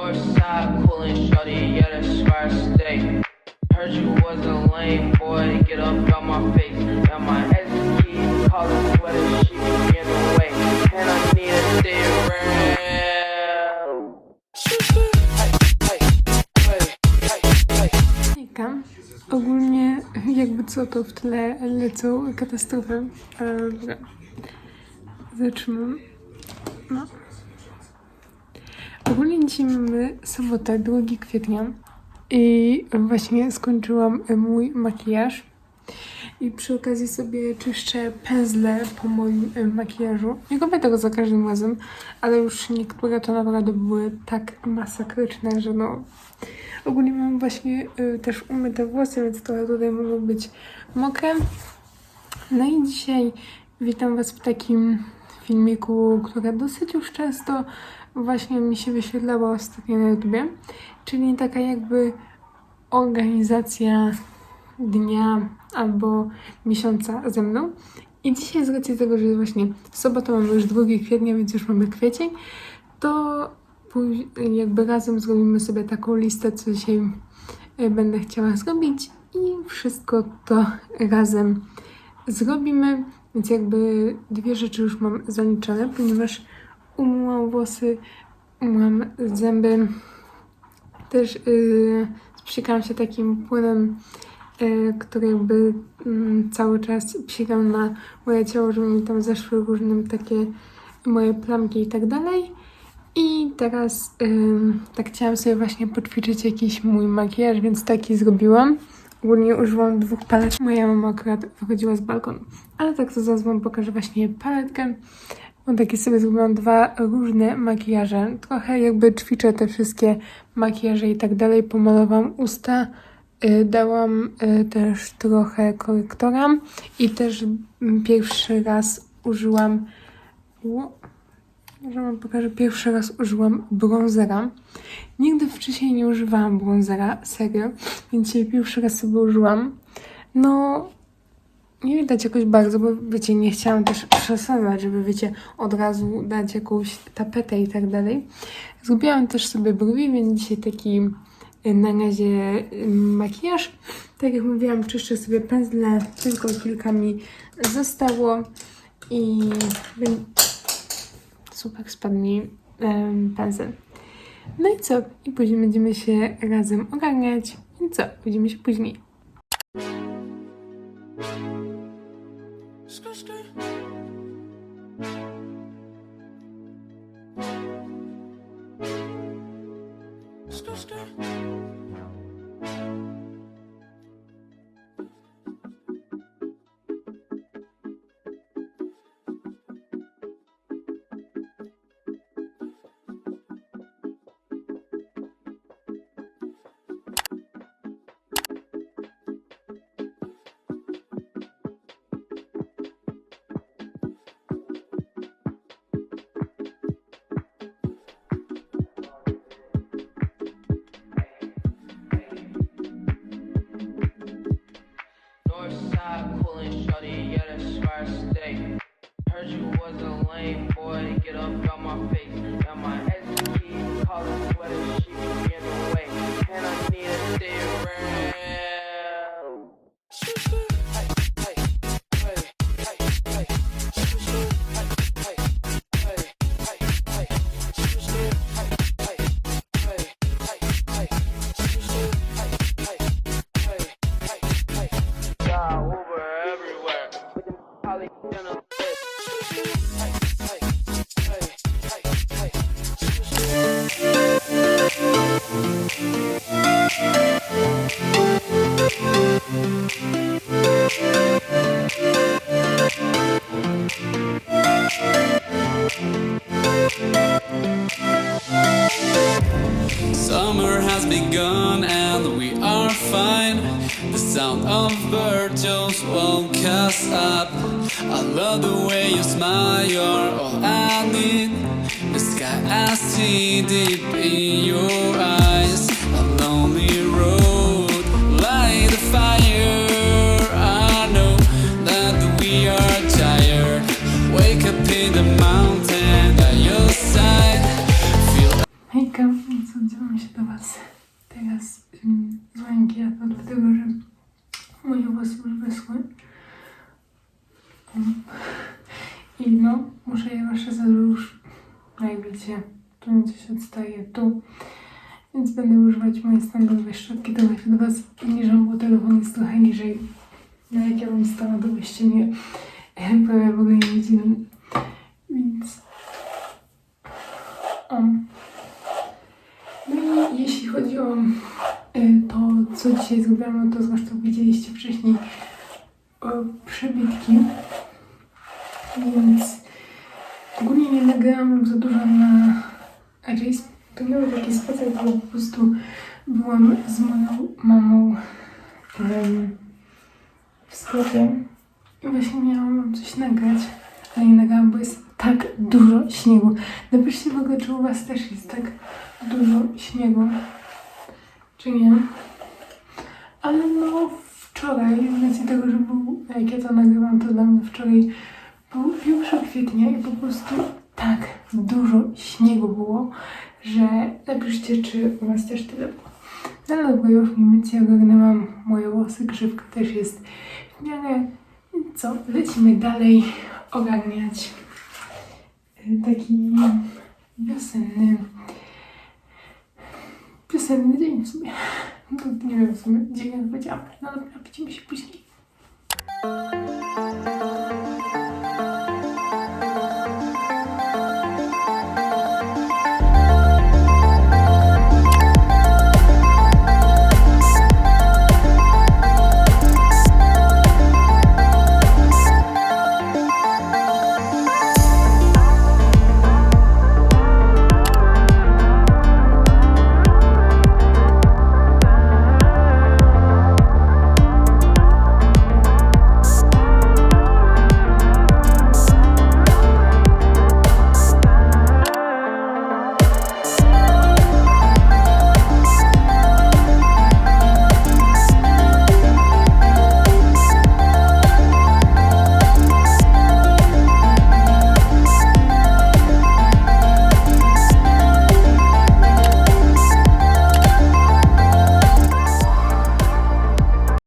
Northside pulling shorty, yeah, that's where I stay. Heard you was a lame boy, get up out my face. And my ex keep calling sweater, she be in the way. And I need to stay real. Ogólnie jakby co to w tle lecą katastrofy, ale dobra. Zaczynam. No. Mamy sobotę, 2 kwietnia i właśnie skończyłam mój makijaż. I przy okazji sobie czyszczę pędzle po moim e, makijażu. Nie robię tego za każdym razem, ale już niektóre to naprawdę były tak masakryczne, że no... Ogólnie mam właśnie y, też umyte włosy, więc trochę tutaj mogą być mokre. No i dzisiaj witam Was w takim filmiku, które dosyć już często właśnie mi się wyświetlało ostatnio na YouTubie, czyli taka jakby organizacja dnia albo miesiąca ze mną. I dzisiaj z racji tego, że właśnie sobota, mamy już 2 kwietnia, więc już mamy kwiecień, to jakby razem zrobimy sobie taką listę, co dzisiaj e, będę chciała zrobić i wszystko to razem zrobimy. Więc jakby dwie rzeczy już mam zaliczone, ponieważ umyłam włosy, umyłam zęby, też yy, się takim płynem, yy, który jakby mm, cały czas psikam na moje ciało, żeby mi tam zeszły różne takie moje plamki i tak dalej. I teraz ym, tak chciałam sobie właśnie poćwiczyć jakiś mój makijaż, więc taki zrobiłam. Ogólnie użyłam dwóch palet. Moja mama akurat wychodziła z balkonu. Ale tak to zaraz wam pokażę właśnie paletkę. Bo takie sobie zrobiłam dwa różne makijaże. Trochę jakby ćwiczę te wszystkie makijaże i tak dalej. Pomalowałam usta. Y, Dałam y, też trochę korektora i też mm, pierwszy raz użyłam może wam pokażę, pierwszy raz użyłam bronzera. Nigdy wcześniej nie używałam bronzera, serio, więc dzisiaj pierwszy raz sobie użyłam. No, nie widać jakoś bardzo, bo wiecie, nie chciałam też przesadzać, żeby wiecie, od razu dać jakąś tapetę i tak dalej. Zrobiłam też sobie brwi, więc dzisiaj taki y, na razie y, makijaż. Tak jak mówiłam, czyszczę sobie pędzle, tylko kilka mi zostało i super spadł mi em, pędzel. No i co? I później będziemy się razem ogarniać. I co? Widzimy się później. Northside pulling shorty, yeah, that's where I stay. Heard you was a lame boy, get up out my face. And my ex keep calling sweater, she be in the way. And I need Summer has begun and we are fine. The sound of just woke cast up. I love the way you smile, you're all I need. The sky I see deep in your eyes. Was teraz um, z makijażu, dlatego że moje włosy już wyschły. Um, I no, muszę je rozczesać, bo już, jak tu mi coś odstaje, tu. Więc będę używać mojej standardowej szczotki, to do Was obniżam, bo telefon jest trochę niżej. No jak ja bym stała, to byście mnie e, prawie w ogóle nie widzieli. Więc... O. Jeśli chodzi o y, to, co dzisiaj zrobiłam, to zresztą widzieliście wcześniej przebitki. Więc ogólnie nie nagrałam za dużo na raczej to miał taki spacer, bo po prostu byłam z moją mamą em, w sklepie i właśnie miałam coś nagrać, ale nie nagrałam, bo jest tak dużo śniegu. Napiszcie w ogóle, czy u was też jest tak dużo śniegu, czy nie. Ale no wczoraj, z racji tego, że był, jak ja to nagrywam, to dla mnie wczoraj był 1 kwietnia i po prostu tak dużo śniegu było, że napiszcie, czy u was też tyle było. No bo już mniej więcej ogarnęłam moje włosy, grzywka też jest w miarę. Co, lecimy dalej ogarniać taki wiosenny wiosenny dzień w sumie. No, nie wiem w sumie, dzień jak powiedziałam. No dobra, widzimy się później.